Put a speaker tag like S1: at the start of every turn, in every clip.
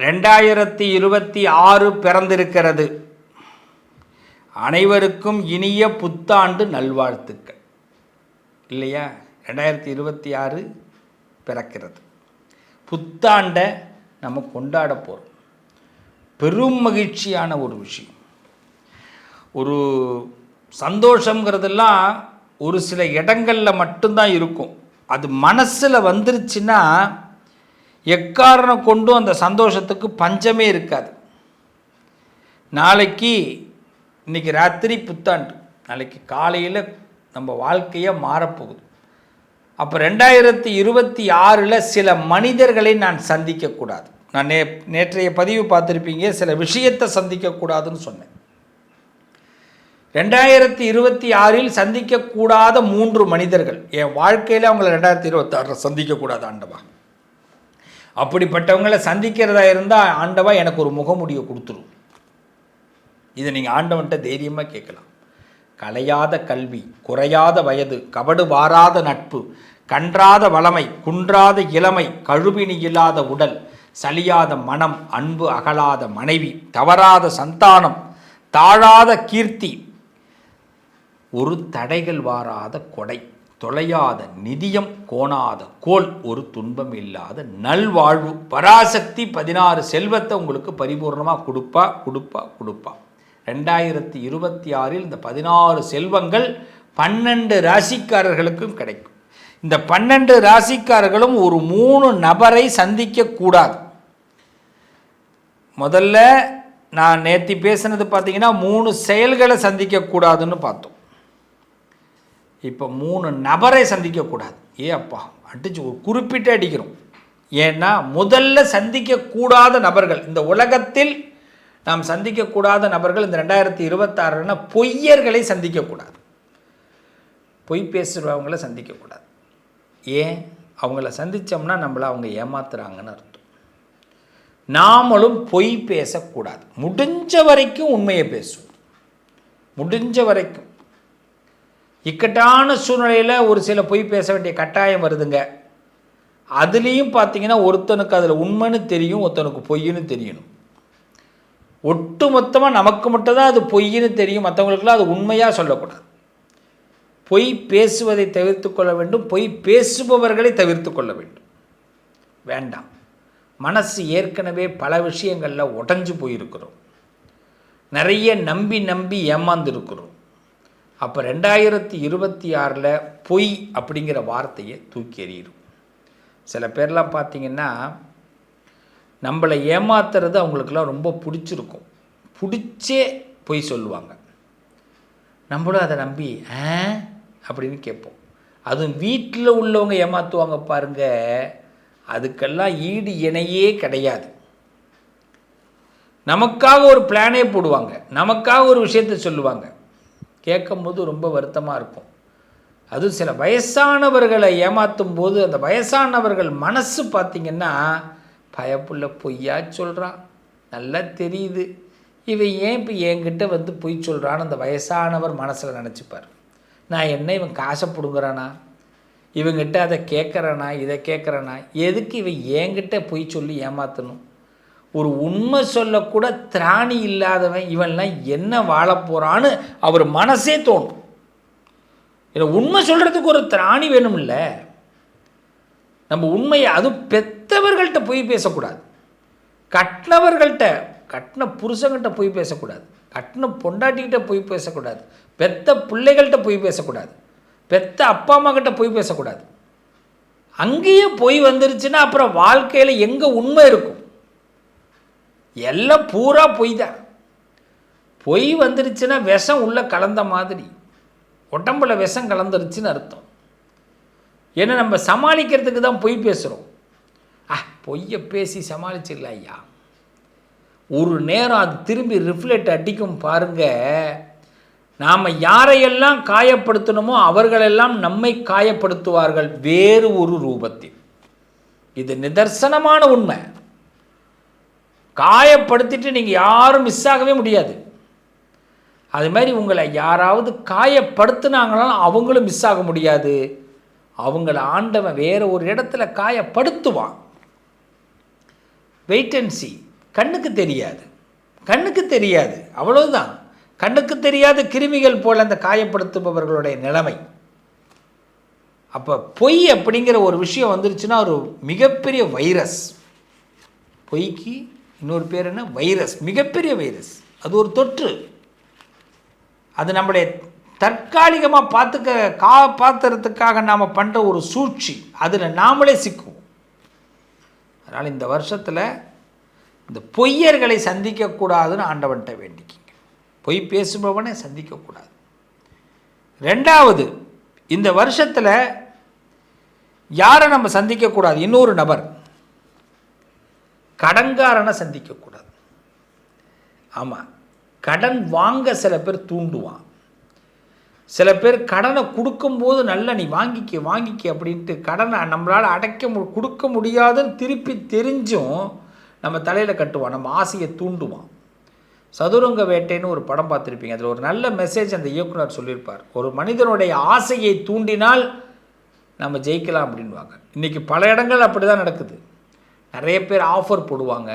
S1: ரெண்டாயிரத்தி இருபத்தி ஆறு பிறந்திருக்கிறது. அனைவருக்கும் இனிய புத்தாண்டு நல்வாழ்த்துக்கள். இல்லையா? ரெண்டாயிரத்தி இருபத்தி ஆறு பிறக்கிறது. புத்தாண்டை நம்ம கொண்டாட போகிறோம் பெரும் மகிழ்ச்சியான ஒரு விஷயம். ஒரு சந்தோஷங்கிறதெல்லாம் ஒரு சில இடங்களில் மட்டும்தான் இருக்கும். அது மனசில் வந்துருச்சுன்னா எக்காரணம் கொண்டும் அந்த சந்தோஷத்துக்கு பஞ்சமே இருக்காது. நாளைக்கு இன்னைக்கு ராத்திரி புத்தாண்டு. நாளைக்கு காலையில் நம்ம வாழ்க்கையே மாறப்போகுது. அப்போ ரெண்டாயிரத்தி இருபத்தி ஆறில் சில மனிதர்களை நான் சந்திக்கக்கூடாது. நான் நே நேற்றைய பதிவு பார்த்துருப்பீங்க சில விஷயத்தை சந்திக்கக்கூடாதுன்னு சொன்னேன். ரெண்டாயிரத்தி இருபத்தி ஆறில் சந்திக்கக்கூடாத மூன்று மனிதர்கள். என் வாழ்க்கையில் அவங்கள ரெண்டாயிரத்தி இருபத்தாறில் சந்திக்கக்கூடாது ஆண்டவா. அப்படிப்பட்டவங்களை சந்திக்கிறதா இருந்தால் ஆண்டவா எனக்கு ஒரு முகமுடியை கொடுத்துரும். இதை நீங்கள் ஆண்டவன்கிட்ட தைரியமாக கேட்கலாம். கலையாத கல்வி குறையாத வயது கபடு வாராத நட்பு கன்றாத வளமை குன்றாத இளமை கழுவினி இல்லாத உடல் சலியாத மனம் அன்பு அகலாத மனைவி தவறாத சந்தானம் தாழாத கீர்த்தி ஒரு தடைகள் வாராத கொடை. தொலையாத நிதியம் கோணாத கோல் ஒரு துன்பம் இல்லாத நல்வாழ்வு பராசக்தி பதினாறு செல்வத்தை உங்களுக்கு பரிபூர்ணமாக கொடுப்பா கொடுப்பா கொடுப்பா. ரெண்டாயிரத்தி இருபத்தி ஆறில் இந்த பதினாறு செல்வங்கள் பன்னெண்டு ராசிக்காரர்களுக்கும் கிடைக்கும். இந்த பன்னெண்டு ராசிக்காரர்களும் ஒரு மூணு நபரை சந்திக்கக்கூடாது முதல்ல நான் நேற்று பேசுனது பார்த்தீங்கன்னா மூணு செயல்களை சந்திக்கக்கூடாதுன்னு பார்த்தோம். இப்போ மூணு நபரை சந்திக்கக்கூடாது ஏ அப்பா அடிச்சு ஒரு குறிப்பிட்டு அடிக்கிறோம். ஏன்னா முதல்ல சந்திக்கக்கூடாத நபர்கள் இந்த உலகத்தில் நாம் சந்திக்கக்கூடாத நபர்கள் இந்த ரெண்டாயிரத்தி இருபத்தாறுனா பொய்யர்களை சந்திக்கக்கூடாது பொய் பேசுகிறவங்கள சந்திக்கக்கூடாது ஏன்? அவங்கள சந்தித்தோம்னா நம்மளை அவங்க ஏமாத்துறாங்கன்னு அர்த்தம். நாமளும் பொய் பேசக்கூடாது. முடிஞ்ச வரைக்கும் உண்மையை பேசுவோம். முடிஞ்ச வரைக்கும். இக்கட்டான சூழ்நிலையில் ஒரு சில பொய் பேச வேண்டிய கட்டாயம் வருதுங்க. அதுலேயும் பார்த்தீங்கன்னா ஒருத்தனுக்கு அதில் உண்மைன்னு தெரியும் ஒருத்தனுக்கு பொய்ன்னு தெரியணும். ஒட்டு மொத்தமாக நமக்கு மட்டும்தான் அது பொய்ன்னு தெரியும் மற்றவங்களுக்குலாம் அது உண்மையாக சொல்லக்கூடாது. பொய் பேசுவதை தவிர்த்து கொள்ள வேண்டும் பொய் பேசுபவர்களை தவிர்த்து கொள்ள வேண்டும். வேண்டாம். மனசு ஏற்கனவே பல விஷயங்களில் உடஞ்சு போயிருக்கிறோம். நிறைய நம்பி நம்பி ஏமாந்துருக்கிறோம். அப்போ ரெண்டாயிரத்தி இருபத்தி ஆறில் பொய் அப்படிங்கிற வார்த்தையை தூக்கி எறியிடும் சில பேர்லாம் பார்த்தீங்கன்னா நம்மளை ஏமாத்துறது அவங்களுக்கெல்லாம் ரொம்ப பிடிச்சிருக்கும். பிடிச்சே பொய் சொல்லுவாங்க. நம்மளும் அதை நம்பி ஆ? அப்படின்னு கேட்போம். அதுவும் வீட்டில் உள்ளவங்க ஏமாற்றுவாங்க பாருங்க. அதுக்கெல்லாம் ஈடு இணையே கிடையாது. நமக்காக ஒரு பிளானே போடுவாங்க. நமக்காக ஒரு விஷயத்தை சொல்லுவாங்க. கேட்கும்போது ரொம்ப வருத்தமாக இருக்கும். அதுவும் சில வயசானவர்களை ஏமாற்றும் போது அந்த வயசானவர்கள் மனசு பார்த்திங்கன்னா பயப்புள்ள பொய்யா சொல்கிறான் நல்லா தெரியுது. இவன் ஏன் இப்போ என்கிட்ட வந்து பொய் சொல்கிறான்னு அந்த வயசானவர் மனசில் நினச்சிப்பார். நான் என்ன இவன் காசை பிடுங்குறானா? இவங்கிட்ட அதை கேட்குறானா? இதை கேட்குறானா? எதுக்கு இவன் என்கிட்ட பொய் சொல்லி ஏமாற்றணும் ஒரு உண்மை சொல்லக்கூட திராணி இல்லாதவன் இவன்லாம் என்ன வாழ போகிறான்னு அவர் மனசே தோணும். இல்லை உண்மை சொல்கிறதுக்கு ஒரு திராணி வேணும்ல. நம்ம உண்மையை அதுவும் பெத்தவர்கள்ட்ட போய் பேசக்கூடாது. கட்டினவர்கள்ட்ட கட்டின புருஷங்கிட்ட போய் பேசக்கூடாது. கட்டின பொண்டாட்டிக்கிட்ட போய் பேசக்கூடாது. பெத்த பிள்ளைகள்கிட்ட போய் பேசக்கூடாது. பெத்த அப்பா அம்மாக்கிட்ட போய் பேசக்கூடாது. அங்கேயே போய் வந்துருச்சுன்னா அப்புறம் வாழ்க்கையில் எங்கே உண்மை இருக்கும்? எல்லாம் பூரா பொய் தான் பொய் வந்துருச்சுன்னா விஷம் உள்ளே கலந்த மாதிரி. உடம்புல விஷம் கலந்துருச்சுன்னு அர்த்தம். ஏன்னா நம்ம சமாளிக்கிறதுக்கு தான் பொய் பேசுகிறோம் ஆ பொய்யை பேசி சமாளிச்சிடலாம் ஐயா. ஒரு நேரம் அது திரும்பி ரிஃப்ளெக்ட் அடிக்கும் பாருங்க. நாம் யாரையெல்லாம் காயப்படுத்தணுமோ அவர்களெல்லாம் நம்மை காயப்படுத்துவார்கள் வேறு ஒரு ரூபத்தில். இது நிதர்சனமான உண்மை. காயப்படுத்திட்டு நீங்கள் யாரும் மிஸ் ஆகவே முடியாது. அது மாதிரி உங்களை யாராவது காயப்படுத்துனாங்கனாலும் அவங்களும் மிஸ் ஆக முடியாது. அவங்கள ஆண்டவன் வேறு ஒரு இடத்துல காயப்படுத்துவான். வெயிட்டன்சி கண்ணுக்கு தெரியாது. கண்ணுக்கு தெரியாது. அவ்வளவுதான். கண்ணுக்கு தெரியாத கிருமிகள் போல் அந்த காயப்படுத்துபவர்களுடைய நிலைமை. அப்போ பொய் அப்படிங்கிற ஒரு விஷயம் வந்துருச்சுன்னா ஒரு மிகப்பெரிய வைரஸ். பொய்க்கு இன்னொரு பேர் என்ன? வைரஸ். மிகப்பெரிய வைரஸ். அது ஒரு தொற்று. அது நம்முடைய தற்காலிகமாக பார்த்துக்க காப்பாற்றுறதுக்காக நாம் பண்ணுற ஒரு சூழ்ச்சி. அதில் நாமளே சிக்குவோம். அதனால் இந்த வருஷத்தில் இந்த பொய்யர்களை சந்திக்கக்கூடாதுன்னு ஆண்டவன்கிட்ட வேண்டிக்கிங்க. பொய் பேசுபவனை சந்திக்கக்கூடாது. ரெண்டாவது இந்த வருஷத்தில் யாரை நம்ம சந்திக்கக்கூடாது? இன்னொரு நபர். கடன்காரனை சந்திக்கக்கூடாது. ஆமாம் கடன் வாங்க சில பேர் தூண்டுவான். சில பேர் கடனை கொடுக்கும்போது நல்லா நீ வாங்கிக்க வாங்கிக்க அப்படின்ட்டு கடனை நம்மளால் அடைக்க மு கொடுக்க முடியாதுன்னு திருப்பி தெரிஞ்சும் நம்ம தலையில் கட்டுவான் நம்ம ஆசையை தூண்டுவான். சதுரங்க வேட்டைன்னு ஒரு படம் பார்த்துருப்பீங்க. அதில் ஒரு நல்ல மெசேஜ் அந்த இயக்குனர் சொல்லியிருப்பார். ஒரு மனிதனுடைய ஆசையை தூண்டினால் நம்ம ஜெயிக்கலாம் அப்படின்வாங்க இன்றைக்கி பல இடங்கள் அப்படி தான் நடக்குது. நிறைய பேர் ஆஃபர் போடுவாங்க.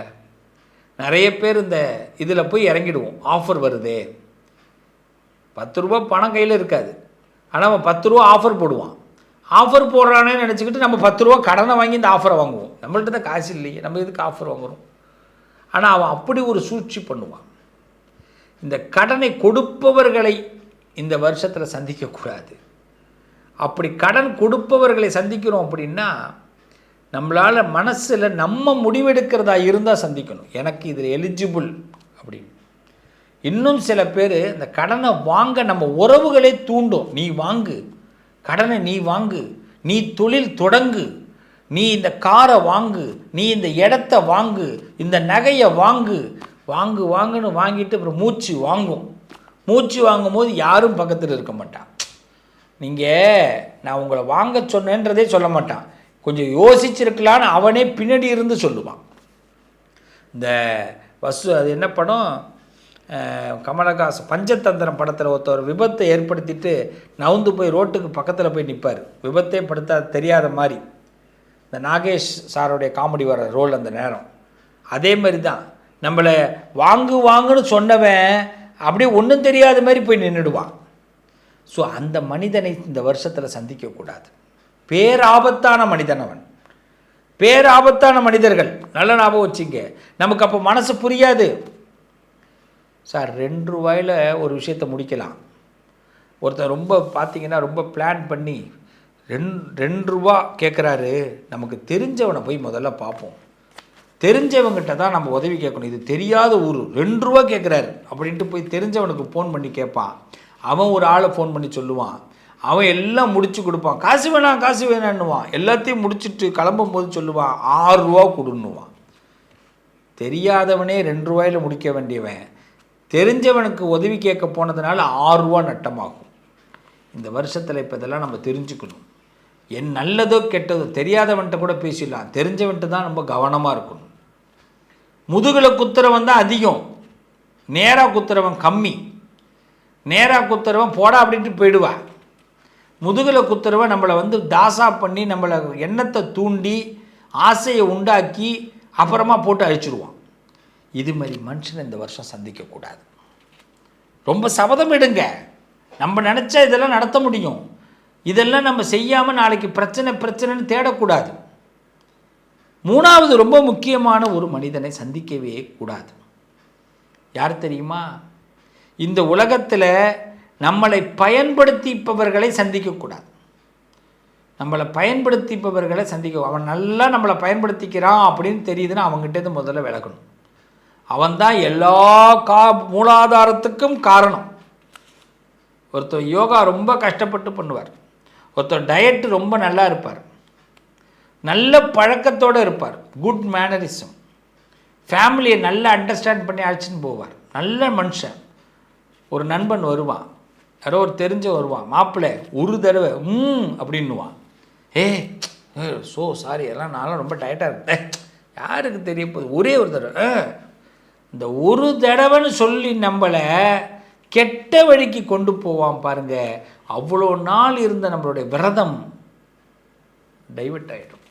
S1: நிறைய பேர் இந்த இதில் போய் இறங்கிடுவோம். ஆஃபர் வருதே. பத்து ரூபா பணம் கையில் இருக்காது. ஆனால் அவன் பத்து ரூபா ஆஃபர் போடுவான். ஆஃபர் போடுறானே நினச்சிக்கிட்டு நம்ம பத்து ரூபா கடனை வாங்கி இந்த ஆஃபரை வாங்குவோம். நம்மள்ட்ட தான் காசு இல்லையே. நம்ம எதுக்கு ஆஃபர் வாங்குகிறோம் ஆனால் அவன் அப்படி ஒரு சூழ்ச்சி பண்ணுவான். இந்த கடனை கொடுப்பவர்களை இந்த வருஷத்தில் சந்திக்கக்கூடாது. அப்படி கடன் கொடுப்பவர்களை சந்திக்கிறோம் அப்படின்னா நம்மளால் மனசில் நம்ம முடிவெடுக்கிறதா இருந்தால் சந்திக்கணும். எனக்கு இதில் எலிஜிபிள் அப்படின்னு. இன்னும் சில பேர் இந்த கடனை வாங்க நம்ம உறவுகளே தூண்டும். நீ வாங்கு. கடனை நீ வாங்கு. நீ தொழில் தொடங்கு. நீ இந்த காரை வாங்கு. நீ இந்த இடத்த வாங்கு. இந்த நகையை வாங்கு. வாங்கு வாங்குன்னு வாங்கிட்டு அப்புறம் மூச்சு வாங்கும். மூச்சு வாங்கும்போது யாரும் பக்கத்தில் இருக்க மாட்டான். நீங்கள் நான் உங்களை வாங்க சொன்னேன்றதே சொல்ல மாட்டான். கொஞ்சம் யோசிச்சிருக்கலான்னு அவனே பின்னாடி இருந்து சொல்லுவான். இந்த வசு அது என்ன படம்? அஹ், கமலஹாசன் பஞ்சதந்திரம் படத்தில் ஒருத்தர் விபத்தை ஏற்படுத்திட்டு நவுந்து போய் ரோட்டுக்கு பக்கத்தில் போய் நிற்பார் விபத்தே படுத்தா தெரியாத மாதிரி இந்த நாகேஷ் சாருடைய காமெடி வர ரோல் அந்த நேரம். அதே மாதிரி தான் நம்மளை வாங்கு வாங்குன்னு சொன்னவன் அப்படியே ஒன்றும் தெரியாத மாதிரி போய் நின்றுடுவான் ஸோ அந்த மனிதனை இந்த வருஷத்தில் சந்திக்கக்கூடாது. பேராபத்தான மனிதன் அவன். பேராபத்தான மனிதர்கள். நல்ல ஞாபகம் வச்சுங்க. நமக்கு அப்போ மனசு புரியாது. சார் ரெண்டு ரூபாயில் ஒரு விஷயத்தை முடிக்கலாம். ஒருத்தர் ரொம்ப பார்த்தீங்கன்னா ரொம்ப பிளான் பண்ணி ரெண் ரெண்டு ரூபா கேட்குறாரு நமக்கு தெரிஞ்சவனை போய் முதல்ல பார்ப்போம் தெரிஞ்சவங்கிட்ட தான் நம்ம உதவி கேட்கணும். இது தெரியாத ஊர். ரெண்டு ரூபா கேட்குறாரு அப்படின்ட்டு போய் தெரிஞ்சவனுக்கு ஃபோன் பண்ணி கேட்பான். அவன் ஒரு ஆளை ஃபோன் பண்ணி சொல்லுவான். அவன் எல்லாம் முடிச்சு கொடுப்பான். காசு வேணாம் காசு வேணான்னுவான். எல்லாத்தையும் முடிச்சுட்டு கிளம்பும் போது சொல்லுவான் ஆறு ரூபா கொடுன்னுவான். தெரியாதவனே ரெண்டு ரூபாயில் முடிக்க வேண்டியவன். தெரிஞ்சவனுக்கு உதவி கேட்க போனதுனால ஆறு ரூபா நட்டமாகும். இந்த வருஷத்தில் இப்போ இதெல்லாம் நம்ம தெரிஞ்சுக்கணும். என் நல்லதோ கெட்டதோ தெரியாதவன்கிட்ட கூட பேசிடலாம். தெரிஞ்சவன்ட்டு தான் ரொம்ப கவனமாக இருக்கணும். முதுகில் குத்துறவன் தான் அதிகம். நேராக குத்துறவன் கம்மி. நேராக குத்துறவன் போடா அப்படின்ட்டு போயிடுவான். முதுகில் குத்துறவை நம்மளை வந்து தாசா பண்ணி நம்மளை எண்ணத்தை தூண்டி ஆசையை உண்டாக்கி அப்புறமா போட்டு அழிச்சிடுவான் இது மாதிரி மனுஷனை இந்த வருஷம் சந்திக்கக்கூடாது. ரொம்ப சபதம் எடுங்க. நம்ம நினச்சா இதெல்லாம் நடத்த முடியும். இதெல்லாம் நம்ம செய்யாமல் நாளைக்கு பிரச்சனை பிரச்சனைன்னு தேடக்கூடாது. மூணாவது ரொம்ப முக்கியமான ஒரு மனிதனை சந்திக்கவே கூடாது. யார் தெரியுமா? இந்த உலகத்தில் நம்மளை பயன்படுத்திப்பவர்களை சந்திக்கக்கூடாது. நம்மளை பயன்படுத்திப்பவர்களை சந்திக்க அவன் நல்லா நம்மளை பயன்படுத்திக்கிறான் அப்படின்னு தெரியுதுன்னா அவங்ககிட்டேருந்து முதல்ல விலகணும். அவன்தான் எல்லா கா மூலாதாரத்துக்கும் காரணம். ஒருத்தர் யோகா ரொம்ப கஷ்டப்பட்டு பண்ணுவார். ஒருத்தர் டயட்டு ரொம்ப நல்லா இருப்பார். நல்ல பழக்கத்தோடு இருப்பார். குட் மேனரிசம் ஃபேமிலியை நல்லா அண்டர்ஸ்டாண்ட் பண்ணி அழைச்சின்னு போவார். நல்ல மனுஷன். ஒரு நண்பன் வருவான். யாரோ ஒரு தெரிஞ்ச வருவான் மாப்பிள்ளை ஒரு தடவை ம் அப்படின்னுவான். ஏ ஸோ சாரி எல்லாம் நான்லாம் ரொம்ப டயட்டாக இருந்தேன் யாருக்கு தெரிய போகுது? ஒரே ஒரு தடவை "ஆ." இந்த ஒரு தடவைன்னு சொல்லி நம்மளை கெட்ட வழிக்கு கொண்டு போவான் பாருங்க. அவ்வளோ நாள் இருந்த நம்மளுடைய விரதம் டைவெர்ட் ஆகிடும்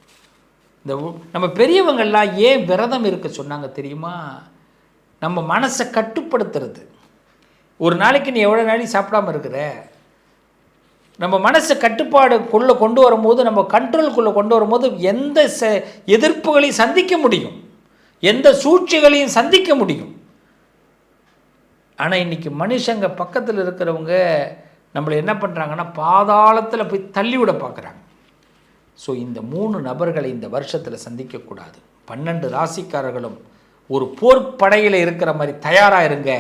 S1: இந்த நம்ம பெரியவங்கள்லாம் ஏன் விரதம் இருக்க சொன்னாங்க தெரியுமா? நம்ம மனசை கட்டுப்படுத்துறது. ஒரு நாளைக்கு நீ எவ்வளோ நாளைக்கு சாப்பிடாம இருக்கிற? நம்ம மனசை கட்டுப்பாடுக்குள்ளே கொண்டு வரும்போது நம்ம கண்ட்ரோலுக்குள்ளே கொண்டு வரும்போது எந்த ச எதிர்ப்புகளையும் சந்திக்க முடியும். எந்த சூழ்ச்சிகளையும் சந்திக்க முடியும். ஆனால் இன்னைக்கு மனுஷங்க பக்கத்தில் இருக்கிறவங்க நம்மளை என்ன பண்ணுறாங்கன்னா பாதாளத்தில் போய் தள்ளிவிட பார்க்குறாங்க ஸோ இந்த மூணு நபர்களை இந்த வருஷத்தில் சந்திக்கக்கூடாது பன்னெண்டு ராசிக்காரர்களும் ஒரு போர்ப்படையில் இருக்கிற மாதிரி தயாராக இருங்க.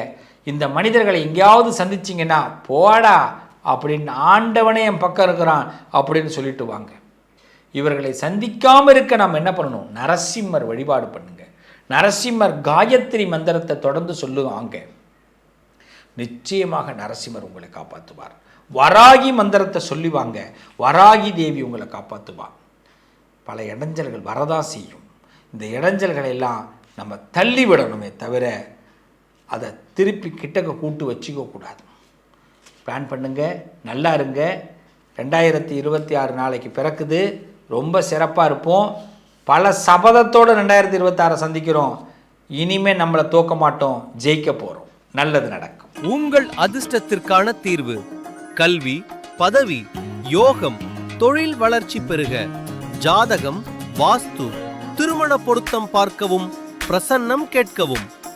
S1: இந்த மனிதர்களை எங்கேயாவது சந்திச்சிங்கன்னா போடா அப்படின்னு ஆண்டவனே என் பக்கம் இருக்கிறான் அப்படின்னு சொல்லிட்டு வாங்க. இவர்களை சந்திக்காமல் இருக்க நாம் என்ன பண்ணணும்? நரசிம்மர் வழிபாடு பண்ணுங்க. நரசிம்மர் காயத்ரி மந்திரத்தை தொடர்ந்து சொல்லுவாங்க. நிச்சயமாக நரசிம்மர் உங்களை காப்பாற்றுவார் வராகி மந்திரத்தை சொல்லிவாங்க வராகி தேவி உங்களை காப்பாற்றுவா பல இடைஞ்சல்கள் வரதா செய்யும். இந்த இடைஞ்சல்களை எல்லாம் நம்ம தள்ளி விடணுமே தவிர அதை திருப்பி கிட்டக்க கூட்டு வச்சுக்க கூடாது. பிளான் பண்ணுங்க நல்லா இருங்க. ரெண்டாயிரத்தி இருபத்தி ஆறு நாளைக்கு பிறக்குது. ரொம்ப சிறப்பாக இருப்போம். பல சபதத்தோடு ரெண்டாயிரத்தி இருபத்தாறை சந்திக்கிறோம். இனிமேல் நம்மளை தோக்க மாட்டோம். ஜெயிக்க போகிறோம் நல்லது நடக்கும்.
S2: உங்கள் அதிர்ஷ்டத்திற்கான தீர்வு கல்வி பதவி யோகம் தொழில் வளர்ச்சி பெருக. ஜாதகம் வாஸ்து திருமண பொருத்தம் பார்க்கவும் பிரசன்னம் கேட்கவும்.